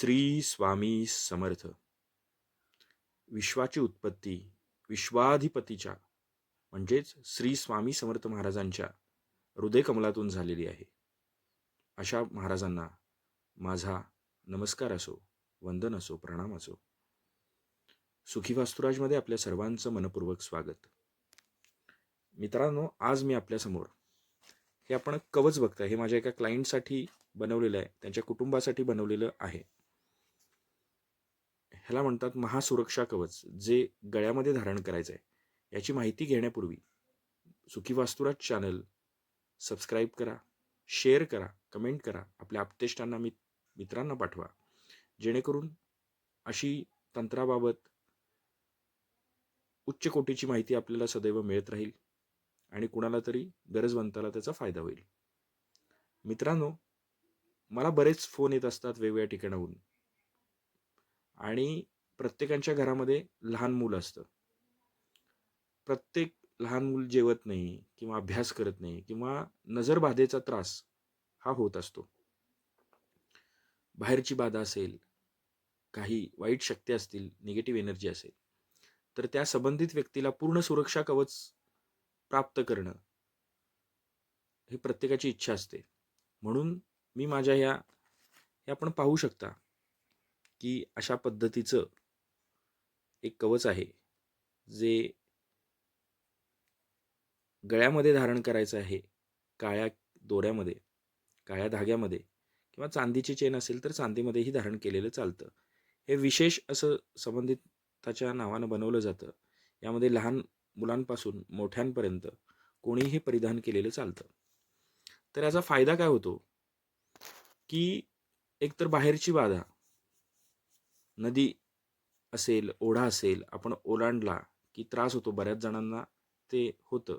श्री स्वामी समर्थ. विश्वाची उत्पत्ती विश्वाधिपतीच्या म्हणजेच श्री स्वामी समर्थ महाराजांच्या हृदयकमलातून झालेली आहे. अशा महाराजांना माझा नमस्कार असो वंदन असो प्रणाम असो. सुखी वास्तुराजमध्ये आपल्या सर्वांचं मनपूर्वक स्वागत. मित्रांनो आज मी आपल्यासमोर हे आपण कवच बघताय हे माझ्या एका क्लायंटसाठी बनवलेलं आहे त्यांच्या कुटुंबासाठी बनवलेलं आहे. ह्याला म्हणतात महासुरक्षा कवच जे गळ्यामध्ये धारण करायचं आहे याची माहिती घेण्यापूर्वी सुखी वास्तुराज चॅनल सबस्क्राईब करा शेअर करा कमेंट करा आपल्या आपतेष्टांना मित मित्रांना पाठवा. जेणेकरून अशी तंत्राबाबत उच्च कोटीची माहिती आपल्याला सदैव मिळत राहील आणि कुणाला तरी गरजवंताला त्याचा फायदा होईल. मित्रांनो मला बरेच फोन येत असतात वेगवेगळ्या ठिकाणाहून. आणि प्रत्येकांच्या घरामध्ये लहान मूल असतं. प्रत्येक लहान मूल जेवत नाही किंवा अभ्यास करत नाही किंवा नजरबाधेचा त्रास हा होत असतो. बाहेरची बाधा असेल काही वाईट शक्ती असतील निगेटिव्ह एनर्जी असेल तर त्या संबंधित व्यक्तीला पूर्ण सुरक्षा कवच प्राप्त करणं हे प्रत्येकाची इच्छा असते. म्हणून मी माझ्या ह्या हे आपण पाहू शकता. की अशा पद्धतीचं एक कवच आहे जे गळ्यामध्ये धारण करायचं आहे काळ्या दोऱ्यामध्ये काळ्या धाग्यामध्ये किंवा चांदीची चेन असेल तर चांदीमध्येही धारण केलेलं चालतं. हे विशेष असं संबंधिताच्या नावानं बनवलं जातं. यामध्ये लहान मुलांपासून मोठ्यांपर्यंत कोणीही परिधान केलेलं चालतं. तर याचा फायदा काय होतो? की एकतर बाहेरची बाधा नदी असेल ओढा असेल आपण ओलांडला की त्रास होतो बऱ्याच जणांना ते होतं.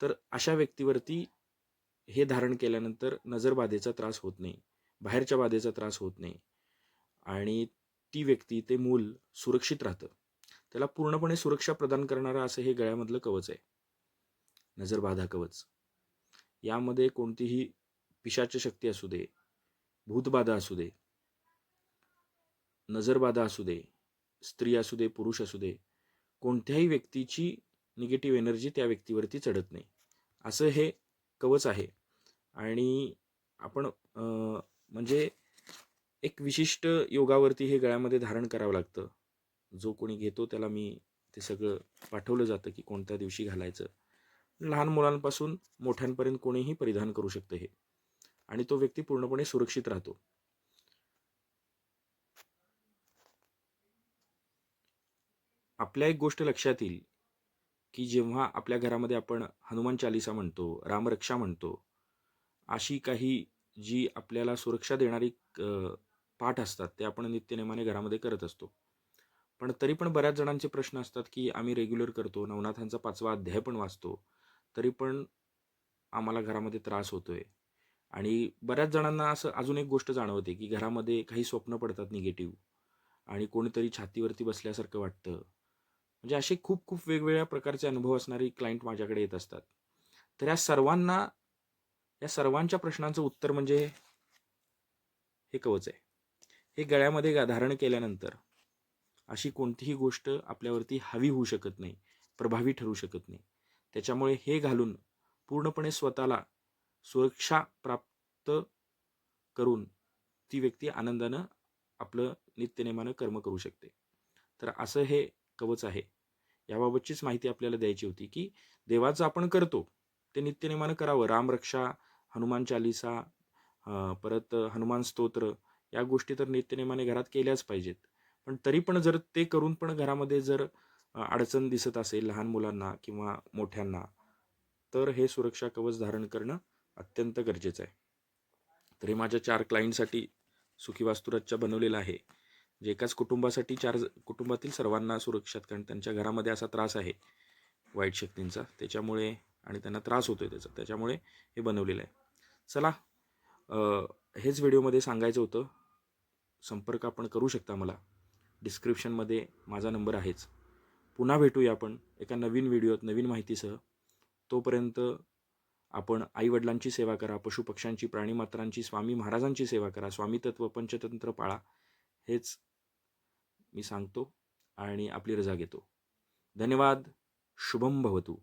तर अशा व्यक्तीवरती हे धारण केल्यानंतर नजरबाधेचा त्रास होत नाही बाहेरच्या बाधेचा त्रास होत नाही आणि ती व्यक्ती ते मूल सुरक्षित राहतं. त्याला पूर्णपणे सुरक्षा प्रदान करणारं असं हे गळ्यामधलं कवच आहे. नजरबाधा कवच. यामध्ये कोणतीही पिशाच शक्ती असू दे भूतबाधा असू दे नजरबाधा असू दे स्त्री असू दे पुरुष असू दे कोणत्याही व्यक्तीची निगेटिव्ह एनर्जी त्या व्यक्तीवरती चढत नाही. असं हे कवच आहे. आणि आपण म्हणजे एक विशिष्ट योगावरती हे गळ्यामध्ये धारण करावं लागतं. जो कोणी घेतो त्याला मी ते सगळं पाठवलं जातं की कोणत्या दिवशी घालायचं. लहान मुलांपासून मोठ्यांपर्यंत कोणीही परिधान करू शकतं हे. आणि तो व्यक्ती पूर्णपणे सुरक्षित राहतो. आपल्या एक गोष्ट लक्षात येईल की जेव्हा आपल्या घरामध्ये आपण हनुमान चालिसा म्हणतो रामरक्षा म्हणतो अशी काही जी आपल्याला सुरक्षा देणारी पाठ असतात ते आपण नित्यनेमाने घरामध्ये करत असतो. पण तरी पण बऱ्याच जणांचे प्रश्न असतात की आम्ही रेग्युलर करतो नवनाथांचा पाचवा अध्याय पण वाचतो तरी पण आम्हाला घरामध्ये त्रास होतोय. आणि बऱ्याच जणांना असं अजून एक गोष्ट जाणवते की घरामध्ये काही स्वप्न पडतात निगेटिव्ह आणि कोणीतरी छातीवरती बसल्यासारखं वाटतं. म्हणजे असे खूप खूप वेगवेगळ्या प्रकारचे अनुभव असणारी क्लायंट माझ्याकडे येत असतात. तर या सर्वांना या सर्वांच्या प्रश्नांचं उत्तर म्हणजे हे कवच आहे. हे गळ्यामध्ये धारण केल्यानंतर अशी कोणतीही गोष्ट आपल्यावरती हवी होऊ शकत नाही प्रभावी ठरू शकत नाही. त्याच्यामुळे हे घालून पूर्णपणे स्वतःला सुरक्षा प्राप्त करून ती व्यक्ती आनंदानं आपलं नित्यनेमानं कर्म करू शकते. तर असं हे कवच आहे. याबाबतचीच माहिती आपल्याला द्यायची होती की देवाचं आपण करतो ते नित्यनेमानं करावं. रामरक्षा हनुमान चालिसा परत हनुमान स्तोत्र या गोष्टी तर नित्यनेमाने घरात केल्याच पाहिजेत. पण तरी पण जर ते करून पण घरामध्ये जर अडचण दिसत असेल लहान मुलांना किंवा मोठ्यांना तर हे सुरक्षा कवच धारण करणं अत्यंत गरजेचं आहे. तर हे माझ्या चार क्लायंटसाठी सुखी वास्तुराजच्या बनवलेलं आहे. जे एकाच कुटुंबासाठी चार कुटुंबातील सर्वांना सुरक्षित कारण त्यांच्या घरामध्ये असा त्रास आहे वाईट शक्तींचा. त्याच्यामुळे आणि त्यांना त्रास होतोय त्याचा. त्याच्यामुळे हे बनवलेलं आहे. चला हेच व्हिडिओमध्ये सांगायचं होतं. संपर्क आपण करू शकता मला डिस्क्रिप्शनमध्ये माझा नंबर आहेच. पुन्हा भेटूया आपण एका नवीन व्हिडिओत नवीन माहितीसह. तोपर्यंत आपण आईवडिलांची सेवा करा पशुपक्ष्यांची प्राणीमात्रांची स्वामी महाराजांची सेवा करा स्वामी तत्व पंचतंत्र पाळा. हेच मी सांगतो आणि आपली रजा घेतो. धन्यवाद. शुभम भवतू.